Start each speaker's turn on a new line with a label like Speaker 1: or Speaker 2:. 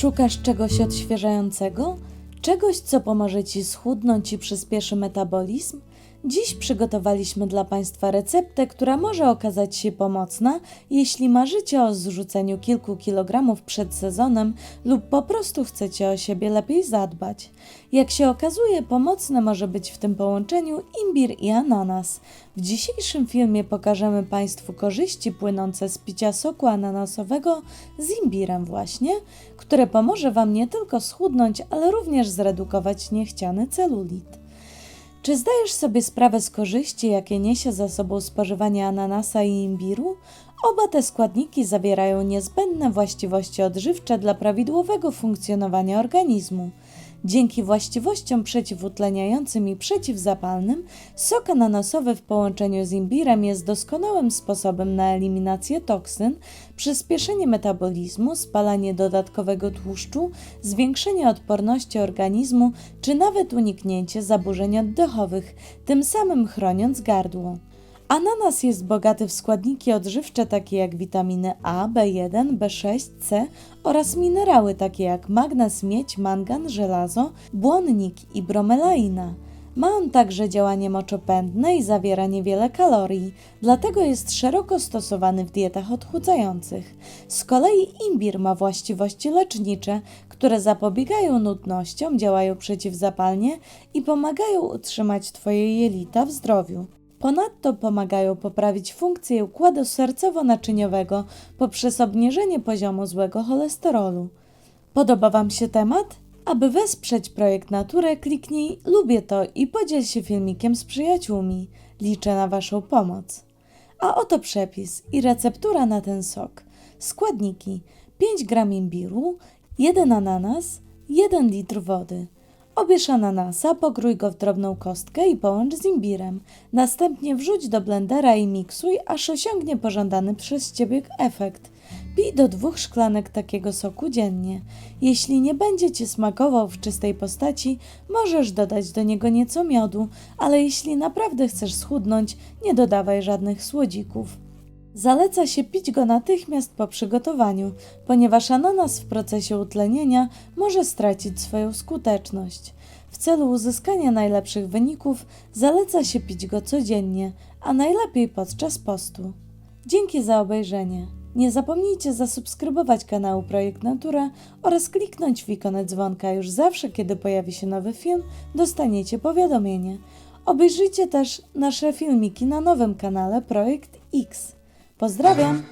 Speaker 1: Szukasz czegoś odświeżającego? Czegoś, co pomoże Ci schudnąć i przyspieszy metabolizm? Dziś przygotowaliśmy dla Państwa receptę, która może okazać się pomocna, jeśli marzycie o zrzuceniu kilku kilogramów przed sezonem lub po prostu chcecie o siebie lepiej zadbać. Jak się okazuje, pomocne może być w tym połączeniu imbir i ananas. W dzisiejszym filmie pokażemy Państwu korzyści płynące z picia soku ananasowego z imbirem właśnie, które pomoże Wam nie tylko schudnąć, ale również zredukować niechciany celulit. Czy zdajesz sobie sprawę z korzyści, jakie niesie za sobą spożywanie ananasa i imbiru? Oba te składniki zawierają niezbędne właściwości odżywcze dla prawidłowego funkcjonowania organizmu. Dzięki właściwościom przeciwutleniającym i przeciwzapalnym, sok ananasowy w połączeniu z imbirem jest doskonałym sposobem na eliminację toksyn, przyspieszenie metabolizmu, spalanie dodatkowego tłuszczu, zwiększenie odporności organizmu czy nawet uniknięcie zaburzeń oddechowych, tym samym chroniąc gardło. Ananas jest bogaty w składniki odżywcze takie jak witaminy A, B1, B6, C oraz minerały takie jak magnez, miedź, mangan, żelazo, błonnik i bromelaina. Ma on także działanie moczopędne i zawiera niewiele kalorii, dlatego jest szeroko stosowany w dietach odchudzających. Z kolei imbir ma właściwości lecznicze, które zapobiegają nudnościom, działają przeciwzapalnie i pomagają utrzymać Twoje jelita w zdrowiu. Ponadto pomagają poprawić funkcję układu sercowo-naczyniowego poprzez obniżenie poziomu złego cholesterolu. Podoba Wam się temat? Aby wesprzeć projekt Naturę, kliknij Lubię to i podziel się filmikiem z przyjaciółmi. Liczę na Waszą pomoc. A oto przepis i receptura na ten sok. Składniki: 5 g imbiru, 1 ananas, 1 litr wody. Obierz ananasa, pokrój go w drobną kostkę i połącz z imbirem. Następnie wrzuć do blendera i miksuj, aż osiągnie pożądany przez Ciebie efekt. Pij do dwóch szklanek takiego soku dziennie. Jeśli nie będzie Ci smakował w czystej postaci, możesz dodać do niego nieco miodu, ale jeśli naprawdę chcesz schudnąć, nie dodawaj żadnych słodzików. Zaleca się pić go natychmiast po przygotowaniu, ponieważ ananas w procesie utlenienia może stracić swoją skuteczność. W celu uzyskania najlepszych wyników zaleca się pić go codziennie, a najlepiej podczas postu. Dzięki za obejrzenie. Nie zapomnijcie zasubskrybować kanału Projekt Natura oraz kliknąć w ikonę dzwonka. Już zawsze, kiedy pojawi się nowy film, dostaniecie powiadomienie. Obejrzyjcie też nasze filmiki na nowym kanale Projekt X. Pozdrawiam!